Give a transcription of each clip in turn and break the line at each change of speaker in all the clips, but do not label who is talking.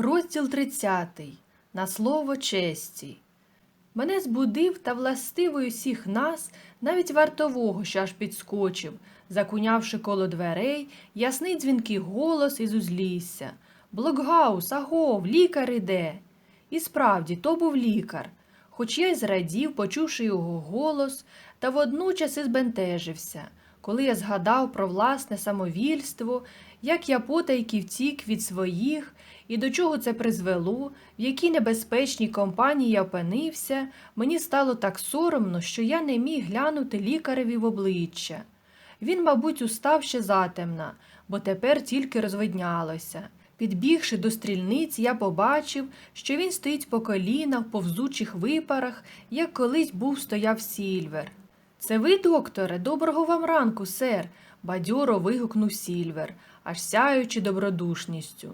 Розділ 30. На слово честі. Мене збудив та властивий усіх нас, навіть вартового, що аж підскочив, закунявши коло дверей, ясний дзвінкий голос із узлісся. Блокгаус, агов, лікар іде. І справді, то був лікар. Хоч я й зрадів, почувши його голос, та водночас і збентежився, коли я згадав про власне самовільство, як я потайки втік від своїх, і до чого це призвело, в якій небезпечній компанії я опинився, мені стало так соромно, що я не міг глянути лікареві в обличчя. Він, мабуть, устав ще затемна, бо тепер тільки розвиднялося. Підбігши до стрільниць, я побачив, що він стоїть по коліна в повзучих випарах, як колись був стояв Сільвер. Це ви, докторе, доброго вам ранку, сер, бадьоро вигукнув Сільвер, аж сяючи добродушністю.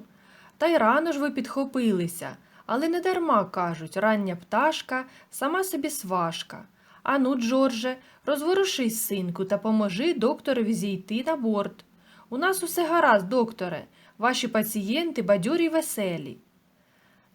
Та й рано ж ви підхопилися, але не дарма кажуть, рання пташка, сама собі сважка. Ану, Джордже, розворушись, синку, та поможи докторові зійти на борт. У нас усе гаразд, докторе, ваші пацієнти бадьорі й веселі.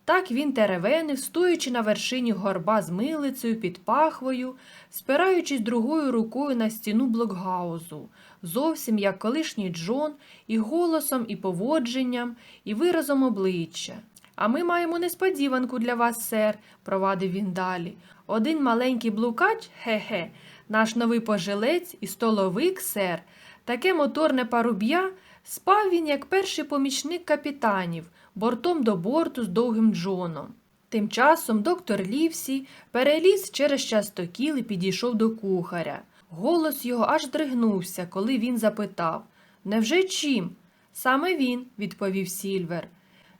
Так він теревенив, стоячи на вершині горба з милицею під пахвою, спираючись другою рукою на стіну блокгаузу, зовсім як колишній Джон, і голосом, і поводженням, і виразом обличчя. А ми маємо несподіванку для вас, сер, провадив він далі. Один маленький блукач, хе-хе, наш новий пожилець і столовик, сер, таке моторне паруб'я, спав він як перший помічник капітанів, бортом до борту з довгим Джоном. Тим часом доктор Лівсі переліз через частокіл і підійшов до кухаря. Голос його аж дригнувся, коли він запитав Невже чим? Саме він, відповів Сільвер.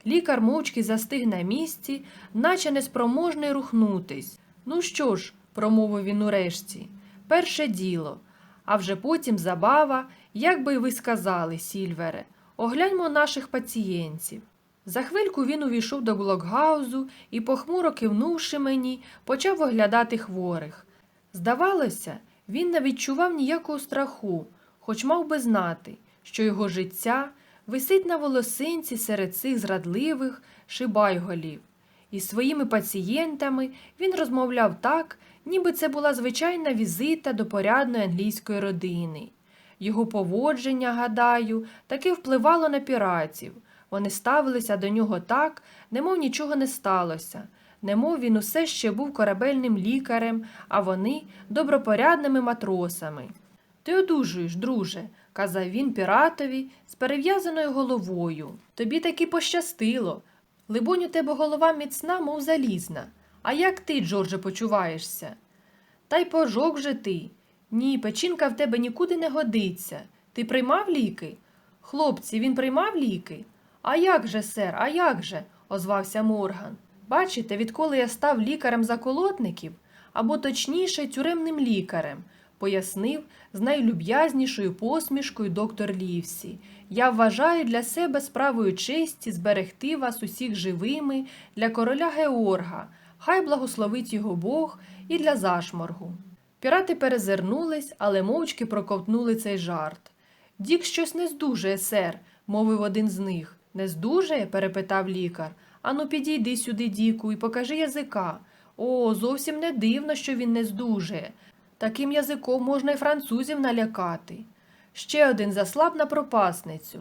Лікар мовчки застиг на місці, наче неспроможний рухнутись. Ну що ж, промовив він урешті, перше діло, а вже потім забава, як би ви сказали, Сільвере, огляньмо наших пацієнтів. За хвильку він увійшов до блокгаузу і, похмуро кивнувши мені, почав оглядати хворих. Здавалося, він не відчував ніякого страху, хоч мав би знати, що його життя висить на волосинці серед цих зрадливих шибайголів. Із своїми пацієнтами він розмовляв так, ніби це була звичайна візита до порядної англійської родини. Його поводження, гадаю, таки впливало на піратів. Вони ставилися до нього так, немов нічого не сталося, немов він усе ще був корабельним лікарем, а вони добропорядними матросами. Ти одужуєш, друже, казав він піратові з перев'язаною головою. Тобі таки пощастило. Либонь, у тебе голова міцна, мов залізна. А як ти, Джордже, почуваєшся? Та й пожок же ти. Ні, печінка в тебе нікуди не годиться. Ти приймав ліки? Хлопці, він приймав ліки? А як же, сер, а як же? озвався Морган. Бачите, відколи я став лікарем заколотників, або точніше, тюремним лікарем, пояснив з найлюб'язнішою посмішкою доктор Лівсі. Я вважаю для себе справою честі зберегти вас усіх живими для короля Георга, хай благословить його Бог і для зашморгу. Пірати перезирнулись, але мовчки проковтнули цей жарт. Дік щось не здужує, сер, мовив один з них. Не здужує? перепитав лікар. Ану, підійди сюди, Діку, і покажи язика. О, зовсім не дивно, що він не здужує. Таким язиком можна й французів налякати. Ще один заслаб на пропасницю.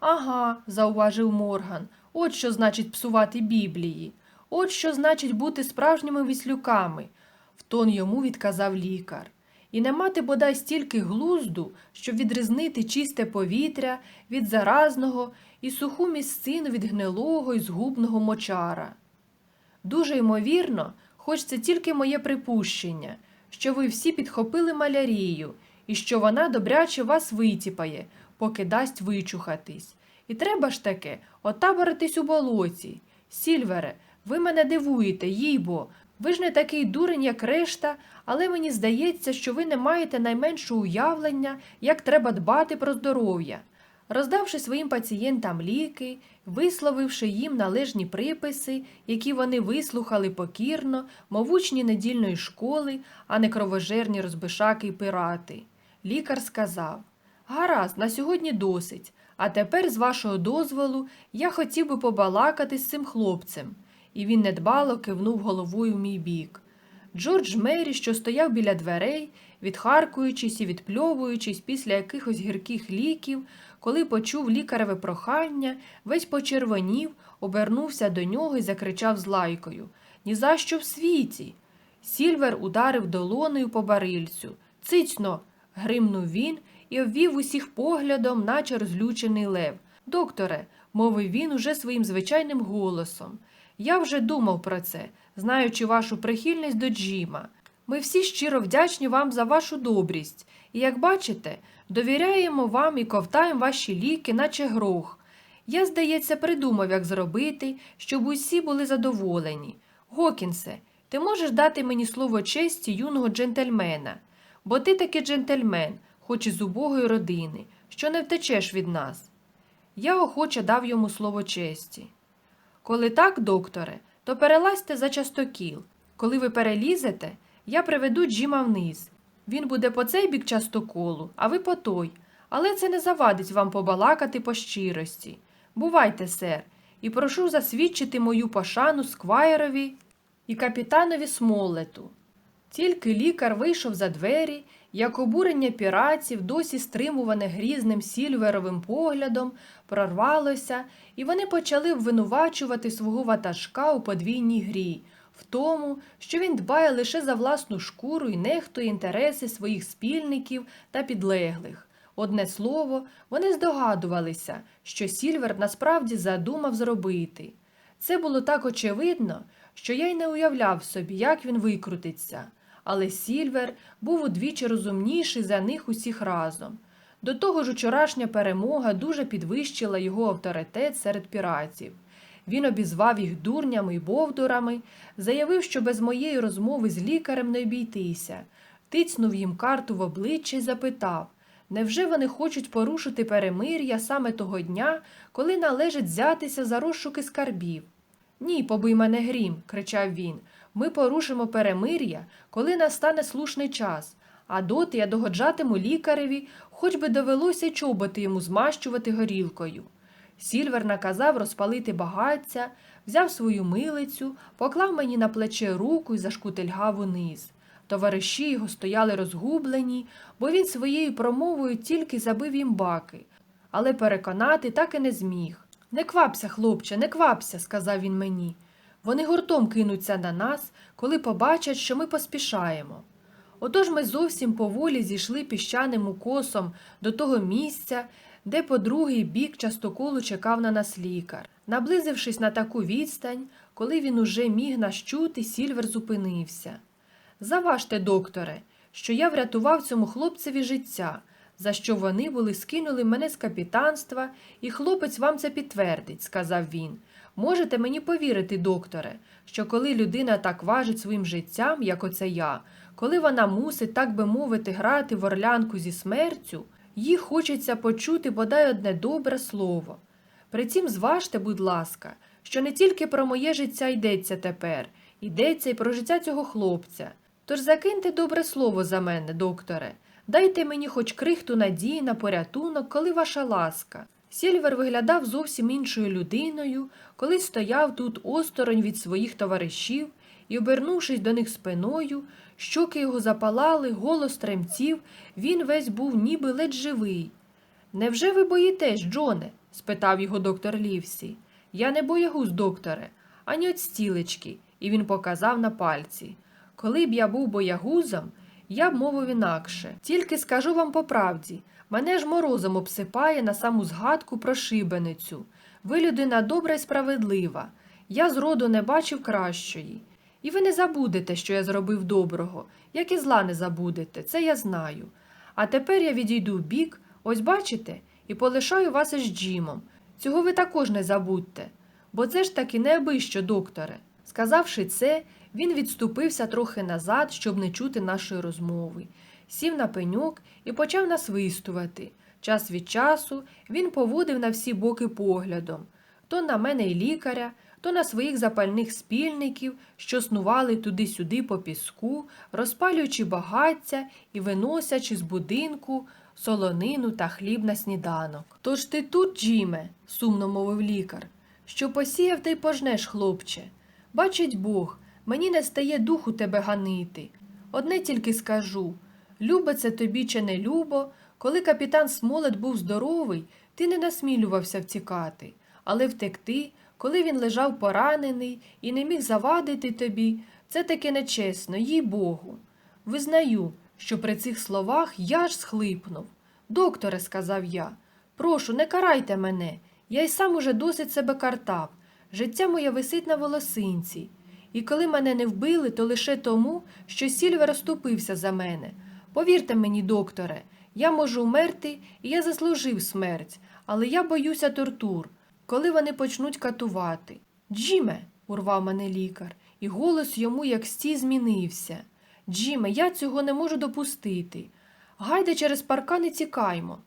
Ага, зауважив Морган, от що значить псувати Біблії. От що значить бути справжніми віслюками, в тон йому відказав лікар. І не мати бодай стільки глузду, щоб відрізнити чисте повітря від заразного і суху місцину від гнилого і згубного мочара. Дуже ймовірно, хоч це тільки моє припущення, що ви всі підхопили малярію і що вона добряче вас витіпає, поки дасть вичухатись. І треба ж таки отаборитись у болоті. Сільвере, ви мене дивуєте, їй-бо, ви ж не такий дурень, як решта, але мені здається, що ви не маєте найменшого уявлення, як треба дбати про здоров'я. Роздавши своїм пацієнтам ліки, висловивши їм належні приписи, які вони вислухали покірно, мов учні недільної школи, а не кровожерні розбишаки й пирати. Лікар сказав Гаразд, на сьогодні досить, А тепер, з вашого дозволу, я хотів би побалакати з цим хлопцем. І він недбало кивнув головою в мій бік. Джордж Мері, що стояв біля дверей, відхаркуючись і відпльовуючись після якихось гірких ліків, коли почув лікареве прохання, весь почервонів, обернувся до нього і закричав з лайкою Ні за що в світі. Сільвер ударив долонею по барильцю. Цицьно. гримнув він і обвів усіх поглядом, наче розлючений лев. Докторе, мовив він уже своїм звичайним голосом. Я вже думав про це, знаючи вашу прихильність до Джима. Ми всі щиро вдячні вам за вашу добрість, і, як бачите, довіряємо вам і ковтаємо ваші ліки, наче грох. Я, здається, придумав, як зробити, щоб усі були задоволені. Гокінсе, ти можеш дати мені слово честі юного джентльмена, бо ти таки джентльмен, хоч і з убогої родини, що не втечеш від нас. Я охоче дав йому слово честі. Коли так, докторе, то перелазьте за частокіл. Коли ви перелізете, я приведу Джима вниз. Він буде по цей бік частоколу, а ви по той. Але це не завадить вам побалакати по щирості. Бувайте, сер, і прошу засвідчити мою пошану сквайрові і капітанові Смолету. Тільки лікар вийшов за двері, як обурення піратів, досі стримуване грізним сільверовим поглядом, прорвалося, і вони почали обвинувачувати свого ватажка у подвійній грі, в тому, що він дбає лише за власну шкуру і нехтує інтереси своїх спільників та підлеглих. Одне слово, вони здогадувалися, що Сільвер насправді задумав зробити. Це було так очевидно, що я й не уявляв собі, як він викрутиться. Але Сільвер був удвічі розумніший за них усіх разом. До того ж, учорашня перемога дуже підвищила його авторитет серед піратів. Він обізвав їх дурнями й бовдурами, заявив, що без моєї розмови з лікарем не обійтися, тицнув їм карту в обличчя і запитав, невже вони хочуть порушити перемир'я саме того дня, коли належить взятися за розшуки скарбів? Ні, побий мене грім, кричав він. Ми порушимо перемир'я, коли настане слушний час, а доти я догоджатиму лікареві, хоч би довелося чоботи йому змащувати горілкою. Сільвер наказав розпалити багаття, взяв свою милицю, поклав мені на плече руку і зашкутильгав униз. Товариші його стояли розгублені, бо він своєю промовою тільки забив їм баки, але переконати так і не зміг. Не квапся, хлопче, не квапся, сказав він мені. Вони гуртом кинуться на нас, коли побачать, що ми поспішаємо. Отож ми зовсім поволі зійшли піщаним укосом до того місця, де по другий бік частоколу чекав на нас лікар. Наблизившись на таку відстань, коли він уже міг нас чути, Сільвер зупинився. Заважте, докторе, що я врятував цьому хлопцеві життя, за що вони були скинули мене з капітанства, і хлопець вам це підтвердить, сказав він. Можете мені повірити, докторе, що коли людина так важить своїм життям, як оце я, коли вона мусить, так би мовити, грати в орлянку зі смертю, їй хочеться почути бодай одне добре слово. Притім зважте, будь ласка, що не тільки про моє життя йдеться тепер, йдеться й про життя цього хлопця. Тож закиньте добре слово за мене, докторе, дайте мені хоч крихту надії на порятунок, коли ваша ласка. Сільвер виглядав зовсім іншою людиною, коли стояв тут осторонь від своїх товаришів і, обернувшись до них спиною, щоки його запалали, голос тремтів, він весь був ніби ледь живий. Невже ви боїтесь, Джоне? спитав його доктор Лівсі. Я не боягуз, докторе, ані от стілечки, і він показав на пальці. Коли б я був боягузом, я б мовив інакше. Тільки скажу вам по правді, мене ж морозом обсипає на саму згадку про шибеницю. Ви людина добра і справедлива. Я зроду не бачив кращої. І ви не забудете, що я зробив доброго, як і зла не забудете, це я знаю. А тепер я відійду в бік, ось бачите, і полишаю вас із Джимом. Цього ви також не забудьте, бо це ж таки неабищо, докторе. Сказавши це, він відступився трохи назад, щоб не чути нашої розмови, сів на пеньок і почав насвистувати. Час від часу він поводив на всі боки поглядом то на мене й лікаря, то на своїх запальних спільників, що снували туди-сюди по піску, розпалюючи багаття і виносячи з будинку солонину та хліб на сніданок. Тож ти тут, Джіме, сумно мовив лікар, що посіяв ти пожнеш, хлопче. Бачить Бог, мені не стає духу тебе ганити. Одне тільки скажу любо це тобі чи не любо, коли капітан Смолет був здоровий, ти не насмілювався втікати, але втекти, коли він лежав поранений і не міг завадити тобі, це таки нечесно, їй Богу. Визнаю, що при цих словах я ж схлипнув. Докторе, сказав я, прошу, не карайте мене. Я й сам уже досить себе картав. Життя моє висить на волосинці. І коли мене не вбили, то лише тому, що Сільвер розступився за мене. Повірте мені, докторе, я можу вмерти, і я заслужив смерть, але я боюся тортур, коли вони почнуть катувати. Джіме, урвав мене лікар, і голос йому як стій змінився. Джіме, я цього не можу допустити. Гайде через паркан і тікаймо.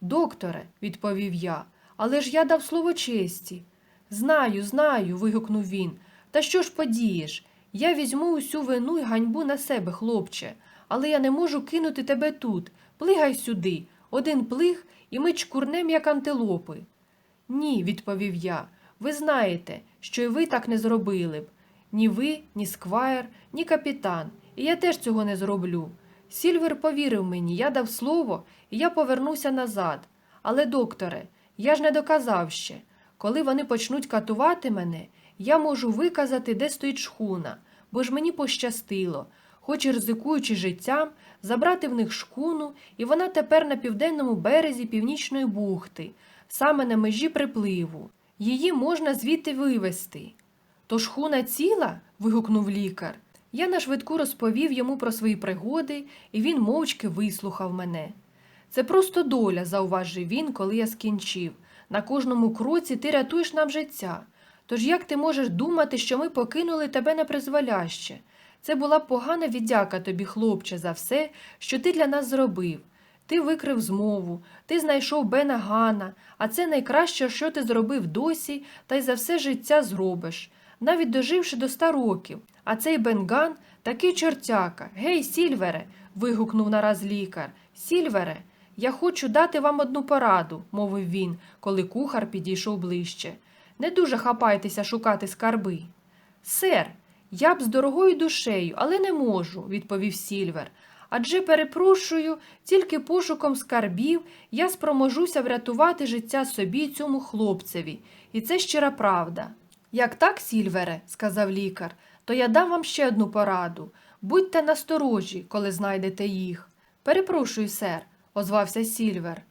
Докторе, відповів я, але ж я дав слово честі. Знаю, знаю, вигукнув він. Та що ж подієш? Я візьму усю вину й ганьбу на себе, хлопче, але я не можу кинути тебе тут. Плигай сюди. Один плиг, і ми чкурнем, як антилопи. Ні, відповів я. Ви знаєте, що й ви так не зробили б. Ні ви, ні сквайр, ні капітан. І я теж цього не зроблю. Сільвер повірив мені, я дав слово, і я повернуся назад. Але, докторе, я ж не доказав ще. Коли вони почнуть катувати мене, я можу виказати, де стоїть шхуна, бо ж мені пощастило, хоч і ризикуючи життям, забрати в них шкуну, і вона тепер на південному березі північної бухти, саме на межі припливу. Її можна звідти вивезти. То шхуна ціла? вигукнув лікар. Я на швидку розповів йому про свої пригоди, і він мовчки вислухав мене. Це просто доля, зауважив він, коли я скінчив. На кожному кроці ти рятуєш нам життя. Тож як ти можеш думати, що ми покинули тебе на призволяще? Це була погана віддяка тобі, хлопче, за все, що ти для нас зробив. Ти викрив змову, ти знайшов Бена Гана, а це найкраще, що ти зробив досі, та й за все життя зробиш, навіть доживши до ста років. А цей Бенган такий чортяка. Гей, Сільвере. вигукнув нараз лікар. Сільвере, я хочу дати вам одну пораду, мовив він, коли кухар підійшов ближче. Не дуже хапайтеся шукати скарби. Сер, я б з дорогою душею, але не можу, відповів Сільвер. Адже перепрошую, тільки пошуком скарбів я спроможуся врятувати життя собі цьому хлопцеві, і це щира правда. Як так, Сільвере, сказав лікар, то я дам вам ще одну пораду. Будьте насторожі, коли знайдете їх. Перепрошую, сер, озвався Сільвер.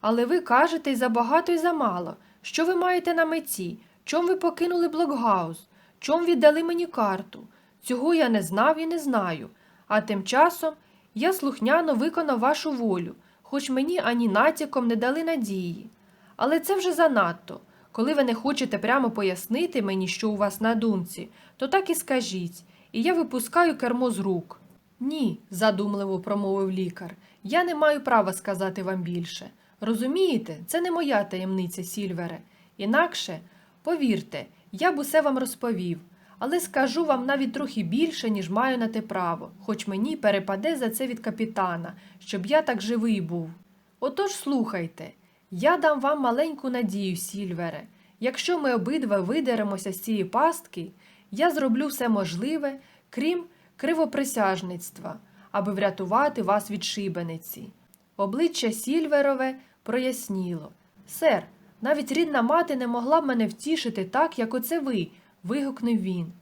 Але ви кажете й забагато, й замало. Що ви маєте на меті? Чом ви покинули блокгаус? Чом віддали мені карту? Цього я не знав і не знаю. А тим часом я слухняно виконав вашу волю, хоч мені ані натяком не дали надії. Але це вже занадто. Коли ви не хочете прямо пояснити мені, що у вас на думці, то так і скажіть, і я випускаю кермо з рук. Ні, задумливо промовив лікар. Я не маю права сказати вам більше. Розумієте, це не моя таємниця, Сільвере. Інакше, повірте, я б усе вам розповів, але скажу вам навіть трохи більше, ніж маю на те право, хоч мені перепаде за це від капітана, щоб я так живий був. Отож слухайте, я дам вам маленьку надію, Сільвере. Якщо ми обидва видеремося з цієї пастки, я зроблю все можливе, крім кривоприсяжництва, аби врятувати вас від шибениці. Обличчя Сільверове проясніло. Сер, навіть рідна мати не могла б мене втішити так, як оце ви, вигукнув він.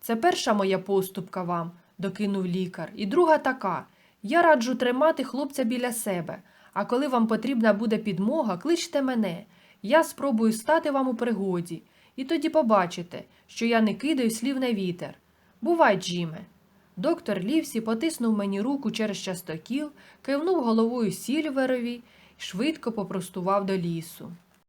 Це перша моя поступка вам, докинув лікар, і друга така. Я раджу тримати хлопця біля себе, а коли вам потрібна буде підмога, кличте мене. Я спробую стати вам у пригоді, і тоді побачите, що я не кидаю слів на вітер. Бувай, Джиме. Доктор Лівсі потиснув мені руку через частокіл, кивнув головою Сільверові і швидко попростував до лісу.